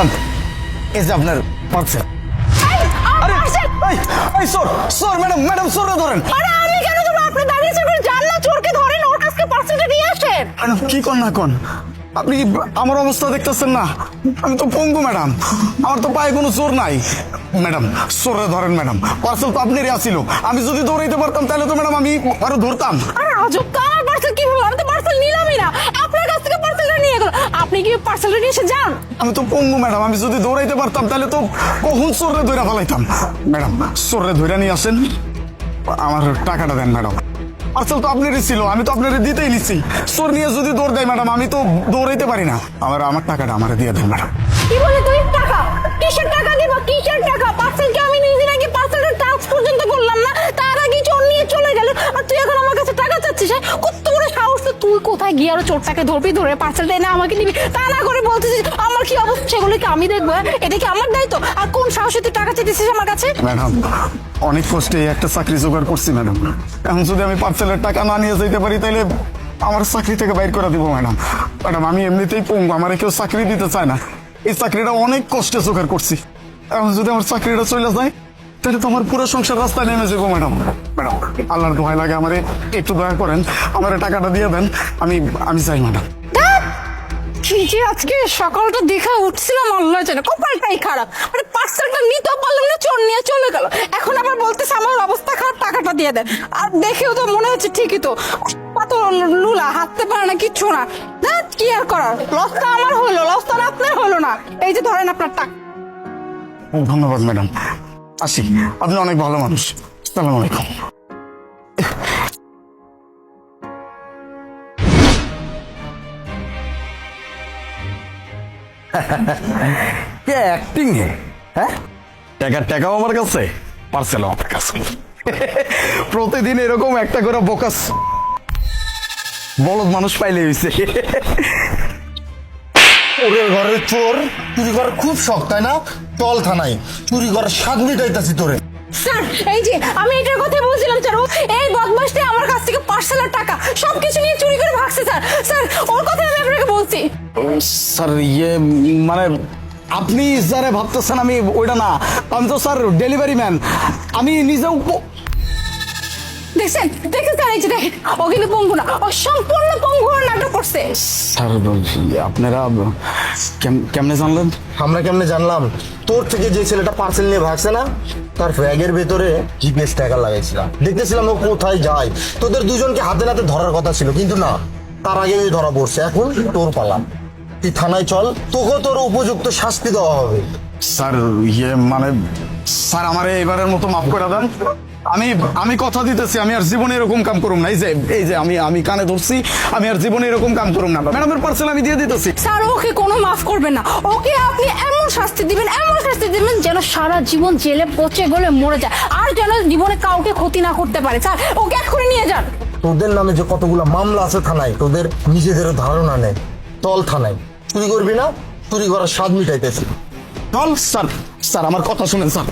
Madam এই যে আপনার পার্সেল আরে এই এই সর সর ম্যাডাম ম্যাডাম সরে ধরেন। আরে আমি কেন দেবো আপনি ওখানে যান না চোরকে ধরেন ওর কাছকে পার্সেলটা নিয়ে আসেন। ম্যাডাম কি কর না কোন? আপনি কি আমার অবস্থা দেখতেছেন না? আমি তো পঙ্গু ম্যাডাম। আমার তো পায়ে কোনো জোর নাই। ম্যাডাম সরে ধরেন ম্যাডাম। পার্সেল তো আপনারই আসিল আমি যদি দৌড়াইতে পারতাম তাহলে তো ম্যাডাম আমি আরও ধরতাম। আরে আজব কার পার্সেল? কি হলো আমি তো পার্সেল নিলামই না। আমি তো পঙ্গু, ম্যাডাম। আমি যদি দৌড়াইতে পারতাম, তাহলে তো কখন সরে ধরে ফেলাইতাম? ম্যাডাম সরে ধরে নিয়ে আসেন। আমার টাকাটা দেন, ম্যাডাম। আসল তো আপনারই ছিল। আমি তো আপনার দিতেই নিচ্ছি চোর নিয়ে যদি দৌড় দেয়, ম্যাডাম, আমি তো দৌড়াইতে পারি না। আমার আমার টাকাটা আমার দিয়ে দেন, ম্যাডাম। কি বলে তুই? টাকা? কোথায় গিয়ে আরও চোরটাকে ধরবি? ধরে পার্সেলটা এনে আমাকে নিবি? তা না করে বলতেছিস, আমার কি অবস্থা? সেগুলো কি আমি দেখব হ্যাঁ? এটা কি আমার দায়িত্ব? আর কোন সাহসে তুই টাকা চাইতেছিস আমার কাছে? ম্যাডাম, অনেক কষ্টে একটা চাকরি জোগাড় করছি, ম্যাডাম। এখন যদি আমি পার্সেলের টাকা না নিয়ে যেতে পারি তাহলে আমার চাকরি থেকে বাইর করে দিব, ম্যাডাম। ম্যাডাম, আমি এমনিতেই পঙ্গু, আমার কেউ চাকরি দিতে চায় না। এই চাকরিটা অনেক কষ্টে জোগাড় করছি। এখন যদি আমার চাকরিটা চলে যায় তাহলে তো আমার পুরো সংসার রাস্তায় নেমে যাব ম্যাডাম। ম্যাডাম আল্লাহর দোহাই লাগে আমারে একটু দয়া করেন আমার টাকাটা দিয়ে দেন আমি আমি চাই ম্যাডাম। ধ্যাৎ! কি যে আজকে সকালটা দেখা উঠছিলাম আল্লাহ জানে কপালটাই খারাপ। মানে পার্সেলটা নিতেও পারলাম না চোর নিয়ে চলে গেল। এখন আবার বলতেছে আমার অবস্থা খারাপ টাকাটা দিয়ে দেন। আর দেখেও তো মনে হচ্ছে ঠিকই তো কত লুলা হাঁটতে পারে না কিচ্ছু না। কি আর করার? আমার হলো লসটা আপনার হলো না। এই যে ধরেন আপনার টাকা। ধন্যবাদ ম্যাডাম। আসি। আপনি অনেক ভালো মানুষ। সালাম আলাইকুম। কে অ্যাক্টিং হ্যাঁ? টাকা টাকাও আমার কাছে পার্সেলও আমার কাছে। প্রতিদিন এরকম একটা করে বোকাস বলদ মানুষ পাইলে হয়েছে ওরে ঘরের চোর চুরি করার খুব শখ তাই না? টল থানায়। চুরি করার স্বাদ মিটাইতাছি তোরে। স্যার এই যে আমি এটার কথা বলছিলাম স্যার। ও এই বদমাসটা আমার কাছ থেকে পার্সেলের টাকা সবকিছু নিয়ে চুরি করে ভাগছে স্যার। স্যার ওর কথা আমি আপনাকে বলছি। স্যার ইয়ে মানে আপনি যারা ভাবতেছেন আমি ওইটা না। আমি তো স্যার ডেলিভারি ম্যান আমি নিজেও দেখছেন? দেখছেন স্যার এই যে দেখেন ও কিন্তু পঙ্গু না ও সম্পূর্ণ পঙ্গু। স্যার আপনারা কেম- কেমনে জানলেন? আমরা কেমনে জানলাম? তোর থেকে যে ছেলেটা পার্সেল নিয়ে ভাগছে না তার ব্যাগের ভেতরে জিপিএস ট্যাগার লাগাইছিলাম। দেখতেছিলাম ও কোথায় যায়। তোদের দুজনকে হাতে নাতে ধরার কথা ছিল কিন্তু না তার আগে ওই ধরা পড়ছে। এখন তোর পালা। তুই থানায় চল তোকে তোর উপযুক্ত শাস্তি দেওয়া হবে। স্যার ইয়ে মানে স্যার আমার এবারের মতো মাফ করে দেন। আমি আমি কথা দিতেছি আমি আর জীবনে এরকম কাম করুম না। এই যে এই যে আমি আমি কানে ধরছি আমি আর জীবনে এরকম কাম করুম না। ম্যাডামের পার্সেল আমি দিয়ে দিতেছি। স্যার ওকে কোনো মাফ করবেন না। ওকে আপনি এমন শাস্তি দিবেন এমন শাস্তি দিবেন যেন সারা জীবন জেলে পচে গলে মরে যায় আর যেন জীবনে কাউকে ক্ষতি না করতে পারে। স্যার ওকে এক্ষুনি নিয়ে যান। তোদের নামে যে কতগুলো মামলা আছে থানায় তোদের নিজেদেরও ধারণা নেই। তল থানায়। চুরি করবি না? চুরি করার স্বাদ মিটাইতেছি। চল স্যার স্যার আমার কথা শুনেন স্যার।